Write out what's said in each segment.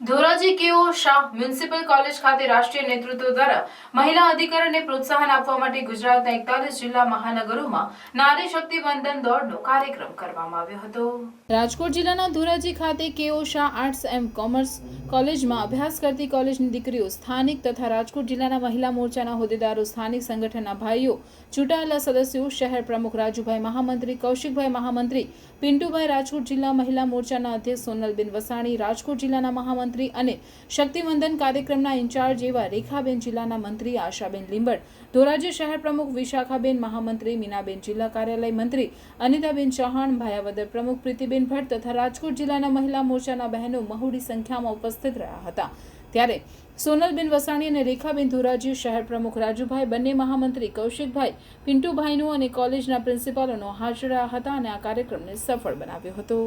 Dhoraji K O Shah municipal college ખાતે રાષ્ટ્રીય નેતૃત્વ દ્વારા મહિલા અધિકારને પ્રોત્સાહન આપવા માટે ગુજરાતના એકતાલીસ જિલ્લા મહાનગરોમાં નારી શક્તિ વંદન દોડનો કાર્યક્રમ કરવામાં આવ્યો હતો. રાજકોટ જિલ્લાના ધોરાજી ખાતે K O Shah arts and commerce કોલેજમાં અભ્યાસ કરતી કોલેજની દીકરીઓ સ્થાનિક તથા રાજકોટ જિલ્લાના મહિલા મોરચાના હોદ્દેદારો, સ્થાનિક સંગઠનના ભાઈઓ, ચૂંટાયેલા સદસ્યો, શહેર પ્રમુખ રાજુભાઈ મહામંત્રી, કૌશિકભાઈ મહામંત્રી, પિન્ટુભાઈ રાજકોટ જિલ્લા મહિલા મોરચાના અધ્યક્ષ સોનલબેન વસાણી, રાજકોટ જિલ્લાના મહામંત્રી અને શક્તિવંદન કાર્યક્રમના ઇન્ચાર્જ એવા રેખાબેન જિલ્લાના મંત્રી આશાબેન લીંબડ, ધોરાજી શહેર પ્રમુખ વિશાખાબેન, મહામંત્રી મીનાબેન જિલ્લા કાર્યાલય મંત્રી અનિતાબેન ચૌહાણ, ભાયાવદર પ્રમુખ પ્રીતિબેન ભટ્ટ તથા રાજકોટ જિલ્લાના મહિલા મોરચાના બહેનો મહુડી સંખ્યામાં ઉપસ્થિત રહ્યા હતા. ત્યારે સોનલબેન વસાણી અને રેખાબેન ધોરાજી શહેર પ્રમુખ રાજુભાઈ, બંને મહામંત્રી કૌશિકભાઈ પિન્ટુભાઈનો અને કોલેજના પ્રિન્સિપાલોનો હાજર રહ્યા હતા અને આ કાર્યક્રમને સફળ બનાવ્યો હતો.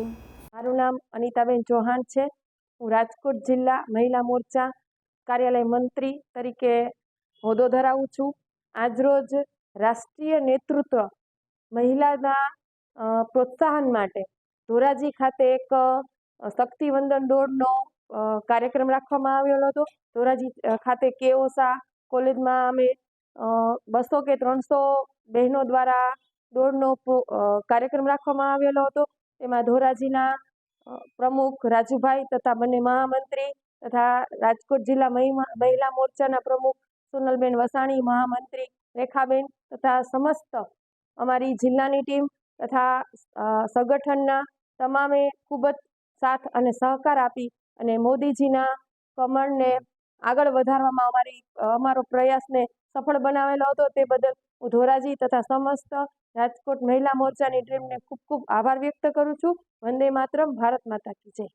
મારું નામ અનિતાબેન ચૌહાણ છે. હું રાજકોટ જિલ્લા મહિલા મોરચા કાર્યાલય મંત્રી તરીકે હોદ્દો ધરાવું છું. આજરોજ રાષ્ટ્રીય નેતૃત્વ મહિલાના પ્રોત્સાહન માટે ધોરાજી ખાતે એક શક્તિવંદન દોડનો કાર્યક્રમ રાખવામાં આવેલો હતો. ધોરાજી ખાતે કેઓસા કોલેજમાં અમે બસો કે ત્રણસો બહેનો દ્વારા દોડનો કાર્યક્રમ રાખવામાં આવેલો હતો. તેમાં ધોરાજીના પ્રમુખ રાજુભાઈ તથા બંને મહામંત્રી તથા રાજકોટ જિલ્લા મહિલા મોરચાના પ્રમુખ સોનલબેન વસાણી, મહામંત્રી રેખાબેન તથા સમસ્ત અમારી જિલ્લાની ટીમ તથા સંગઠનના તમામે ખૂબ જ સાથ અને સહકાર આપી અને મોદીજીના કમળને આગળ વધારવામાં અમારી, અમારો પ્રયાસને સફળ બનાવેલો હતો તે બદલ હું ધોરાજી તથા સમસ્ત રાજકોટ મહિલા મોરચાની ટીમને ખૂબ ખૂબ આભાર વ્યક્ત કરું છું. વંદે માતરમ, ભારત માતા કી જય.